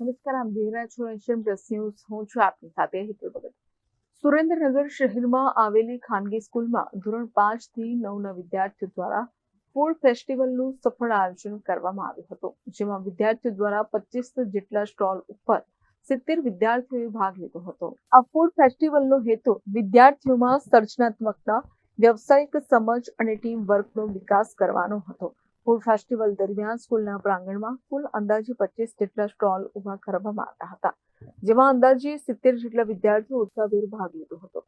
નમસ્કાર, આમ જોઈ રહ્યા એશિયન પ્લસ ન્યૂઝ. હું છું આપની સાથે હિતલ ભગત. સુરેન્દ્રનગર શહેરમાં આવેલી ખાનગી સ્કૂલમાં ધોરણ પાંચથી નવ ના વિદ્યાર્થીઓ દ્વારા ફૂડ ફેસ્ટિવલનું સફળ આયોજન કરવામાં આવ્યું હતું, જેમાં વિદ્યાર્થીઓ દ્વારા પચીસ જેટલા સ્ટોલ ઉપર સિત્તેર વિદ્યાર્થીઓએ ભાગ લીધો હતો. આ ફૂડ ફેસ્ટિવલનો હેતુ વિદ્યાર્થીઓમાં સર્જનાત્મકતા, વ્યવસાયિક સમજ અને ટીમ વર્કનો વિકાસ કરવાનો હતો. ફૂડ ફેસ્ટિવલ દરમિયાન સ્કૂલના પ્રાંગણમાં કુલ અંદાજે પચીસ જેટલા સ્ટોલ ઊભા કરવામાં આવ્યા હતા, જેમાં અંદાજે સિત્તેર જેટલા વિદ્યાર્થીઓ ઉત્સાહભેર ભાગ લીધો હતો.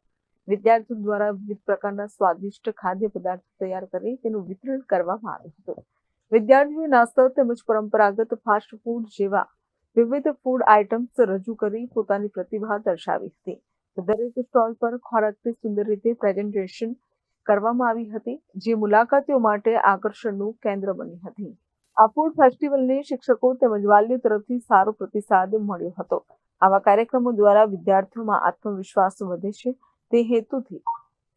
વિદ્યાર્થીઓ દ્વારા વિવિધ પ્રકારના સ્વાદિષ્ટ ખાદ્ય પદાર્થો તૈયાર કરી તેનું વિતરણ કરવામાં આવ્યું હતું. વિદ્યાર્થીઓએ નાસ્તો તેમજ પરંપરાગત ફાસ્ટ ફૂડ જેવા વિવિધ ફૂડ આઇટમ્સ રજૂ કરી પોતાની પ્રતિભા દર્શાવી હતી. દરેક સ્ટોલ પર ખોરાકથી સુંદર રીતે પ્રેઝન્ટેશન કરવામાં આવી હતી, જે મુલાકાતીઓ માટે આકર્ષણનું કેન્દ્ર બની હતી. આ ફૂડ ફેસ્ટિવલને શિક્ષકો તેમજ વાલીઓ તરફથી સારો પ્રતિસાદ મળ્યો હતો. આવા કાર્યક્રમો દ્વારા વિદ્યાર્થીઓમાં આત્મવિશ્વાસ વધે છે, તે હેતુથી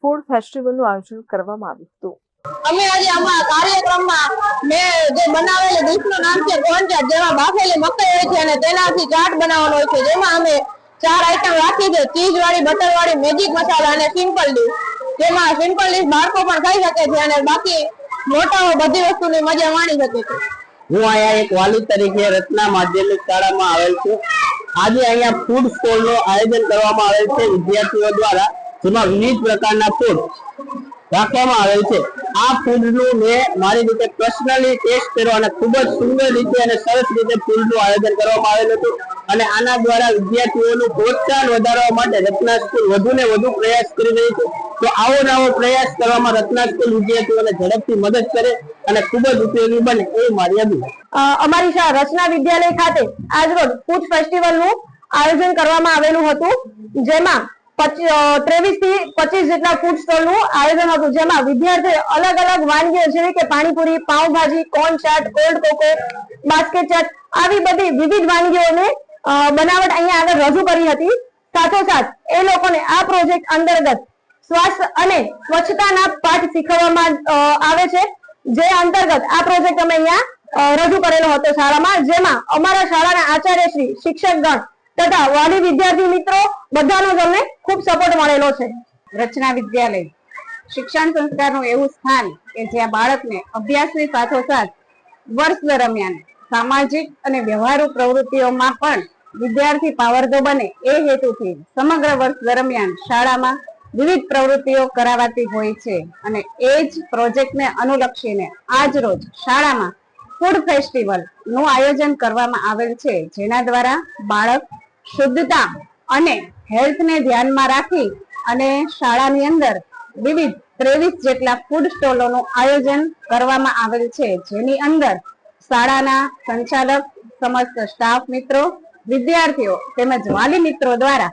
ફૂડ ફેસ્ટિવલનું આયોજન કરવામાં આવ્યું હતું. અમે આજે આમાં કાર્યક્રમમાં મેં જે બનાવેલી ડીશનું નામ છે કોર્ન જેમાં બાફેલી મકાઈ હોય છે અને તેનાથી ચાટ બનાવવાનો હોય છે. જેમાં અમે ચાર આઈટમ રાખી છે. ચીઝ વાળી બટર વાળી મેજિક મસાલા અને સિમ્પલ ડીશ જેમાં સિમ્પલ બાળકો પણ ખાઈ શકે છે અને બાકી મોટાઓ બધી વસ્તુની મજા માણી શકે છે. હું અહીંયા એક વાલી તરીકે રત્ના માધ્યમિક શાળામાં આવેલ છું. આજે અહીંયા ફૂડ સ્ટોલનું આયોજન કરવામાં આવેલ છે વિદ્યાર્થીઓ દ્વારા, જેમાં વિવિધ પ્રકારના ફૂડ રાખવામાં આવેલ છે. આ ફૂડનું મેં મારી રીતે પર્સનલી ટેસ્ટ કર્યો અને ખૂબ જ સુંદર રીતે અને સરસ રીતે ફૂડનું આયોજન કરવામાં આવેલ હતું. અને આના દ્વારા વિદ્યાર્થીઓનું પ્રોત્સાહન વધારવા માટે રત્ના સ્કૂલ વધુ ને વધુ પ્રયાસ કરી રહી છે. તો આવો નવો પ્રયાસ કરવામાં રત્ના વિદ્યાર્થીઓને ઝડપથી મદદ કરે અને ખૂબ જ ઉપયોગી બને એ મારી અભિપ્રાય અમારી રચના વિદ્યાલય ખાતે આજરોજ ફૂડ ફેસ્ટિવલનું આયોજન કરવામાં આવેલું હતું. જેમાં ત્રેવીસથી પચીસ જેટલા ફૂડ સ્ટોલનું આયોજન હતું. જેમાં વિદ્યાર્થીઓ અલગ અલગ વાનગીઓ જેવી કે panipuri, pav bhaji, corn chaat, cold cocoa, basket chaat આવી બધી વિવિધ વાનગીઓને બનાવટ અહીંયા આગળ રજૂ કરી હતી. સાથોસાથ એ લોકોને આ પ્રોજેક્ટ અંતર્ગત સ્વાસ્થ્ય અને સ્વચ્છતાના પાઠ શીખવવામાં આવે છે. જે અંતર્ગત આ પ્રોજેક્ટ અમે અહીંયા રજૂ કરેલો હતો શાળામાં, જેમાં અમારા શાળાના આચાર્ય શ્રી શિક્ષકગણ તથા વાલી વિદ્યાર્થી મિત્રો બધાનો તમને ખૂબ સપોર્ટ મળેલો છે. રચના વિદ્યાલય, શિક્ષણ સંસ્થાનું એવું સ્થાન કે જ્યાં બાળકને અભ્યાસની સાથોસાથ વર્ષ દરમિયાન સામાજિક અને વ્યવહારુ પ્રવૃત્તિઓમાં પણ વિદ્યાર્થી પાવરદો બને એ હેતુથી સમગ્ર વર્ષ દરમિયાન શાળામાં વિવિધ પ્રવૃત્તિઓ કરાવાતી હોય છે અને એ જ પ્રોજેક્ટને અનુલક્ષીને આજ રોજ શાળામાં ફૂડ ફેસ્ટિવલનું આયોજન કરવામાં આવેલ છે. જેના દ્વારા બાળક શુદ્ધતા અને હેલ્થને ધ્યાનમાં રાખી અને શાળાની અંદર વિવિધ ત્રેવીસ જેટલા ફૂડ સ્ટોલોનું આયોજન કરવામાં આવેલ છે. જેની અંદર શાળાના સંચાલક, સમસ્ત સ્ટાફ મિત્રો, વિદ્યાર્થીઓ તેમજ વાલી મિત્રો દ્વારા